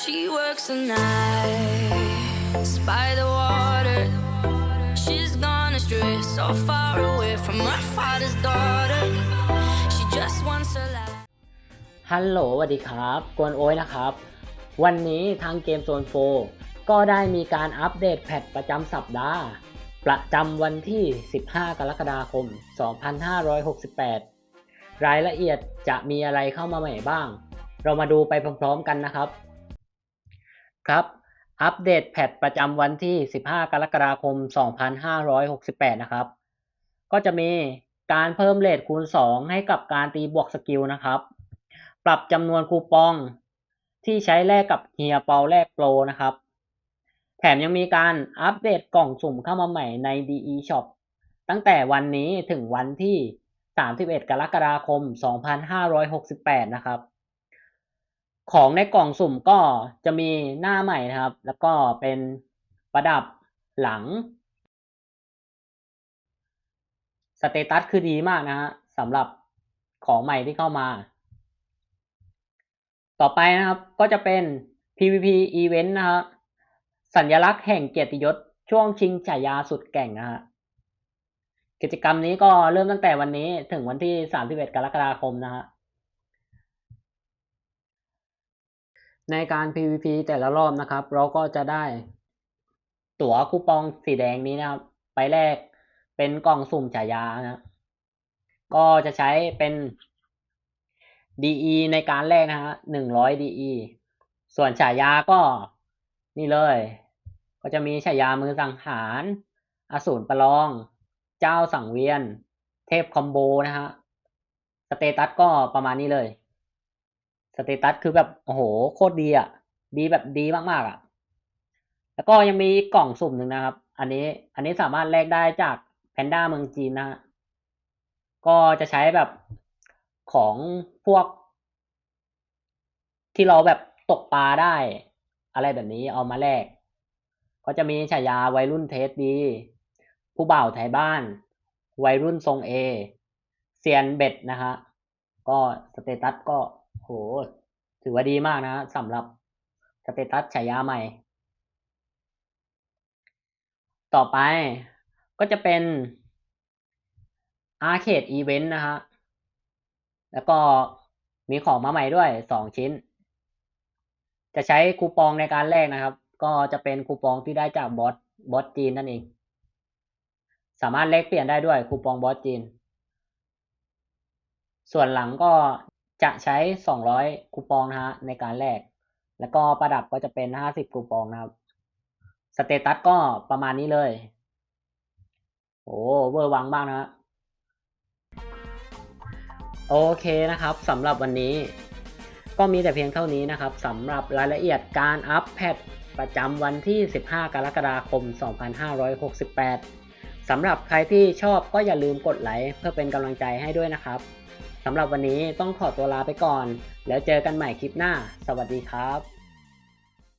She works the nights by the water. She's gone astray, so far away from her father's daughter. She just wants a life. ฮัลโหลสวัสดีครับ กวนโอ้ยนะครับ วันนี้ทางเกมโซนโฟก็ได้มีการอัปเดตแพทประจำสัปดาห์ ประจำวันที่ 15 กรกฎาคม 2568 รายละเอียดจะมีอะไรเข้ามาใหม่บ้าง เรามาดูไปพร้อมๆกันนะครับ ครับ อัปเดตแพทประจำวันที่ 15 กรกฎาคม 2568 นะครับ ก็จะมีการเพิ่มเลทคูณ 2 ให้กับการตีบวกสกิลนะครับ ปรับจำนวนคูปองที่ใช้แลกกับเฮียเปาแลกโปรนะครับ แถมยังมีการอัปเดตกล่องสุ่มเข้ามาใหม่ใน DE Shop ตั้งแต่วันนี้ถึงวันที่ 31 กรกฎาคม 2568 นะครับ ของในกล่องสุ่มก็จะมีหน้าใหม่นะครับ แล้วก็เป็นประดับหลังสเตตัสคือดีมากนะฮะสำหรับของใหม่ที่เข้ามา ต่อไปนะครับก็จะเป็น PVP Event นะฮะสัญลักษณ์แห่งเกียรติยศช่วงชิงฉายาสุดแก่งนะฮะกิจกรรมนี้ก็เริ่มตั้งแต่วันนี้ถึงวันที่ 31 กรกฎาคมนะฮะ ในการ PVP แต่ละรอบนะครับ เราก็จะได้ ตั๋วคูปองสีแดงนี้นะครับ ไปแลกเป็นกล่องสุ่มฉายานะก็จะใช้เป็น DE ในการแลกนะฮะหนึ่งร้อย DE ส่วนฉายาก็นี่เลย ก็จะมีฉายามือสังหารอสูรประลอง เจ้าสังเวียน เทพคอมโบนะฮะ สเตตัสก็ประมาณนี้เลย สเตตัสคือแบบโอ้โหโคตรดีอะ ดีแบบดีมากๆอะ แล้วก็ยังมีกล่องสุ่มหนึ่งนะครับ อันนี้อันนี้สามารถแลกได้จากแพนด้าเมืองจีนนะฮะก็จะใช้แบบของพวก ที่เราแบบตกปลาได้ อะไรแบบนี้เอามาแลกก็จะมีฉายาวัยรุ่นเทสดี ผู้บ่าวไทยบ้าน วัยรุ่นทรงเอเซียนเบ็ดนะฮะก็สเตตัสก็ หถือว่าดีมากนะสำหรับสเตตัสฉายาใหม่ ต่อไปก็จะเป็นอาร์เคดอีเวนต์นะฮะ แล้วก็มีของมาใหม่ด้วยสองชิ้น จะใช้คูปองในการแลกนะครับ ก็จะเป็นคูปองที่ได้จากบอสบอสจีนนั่นเอง สามารถแลกเปลี่ยนได้ด้วยคูปองบอสจีน ส่วนหลังก็ จะใช้สองร้อยคูปองนะฮะในการแลกแล้วก็ประดับก็จะเป็นห้าสิบคูปองนะครับ สเตตัสก็ประมาณนี้เลย โอ้เวอร์วังมากนะฮะโอเคนะครับสำหรับวันนี้ ก็มีแต่เพียงเท่านี้นะครับสำหรับรายละเอียดการอัปแพทประจำวันที่ 15 กรกฎาคม 2568สำหรับใครที่ชอบก็อย่าลืมกดไลค์เพื่อเป็นกำลังใจให้ด้วยนะครับ สำหรับวันนี้ต้องขอตัวลาไปก่อน แล้วเจอกันใหม่คลิปหน้า สวัสดีครับ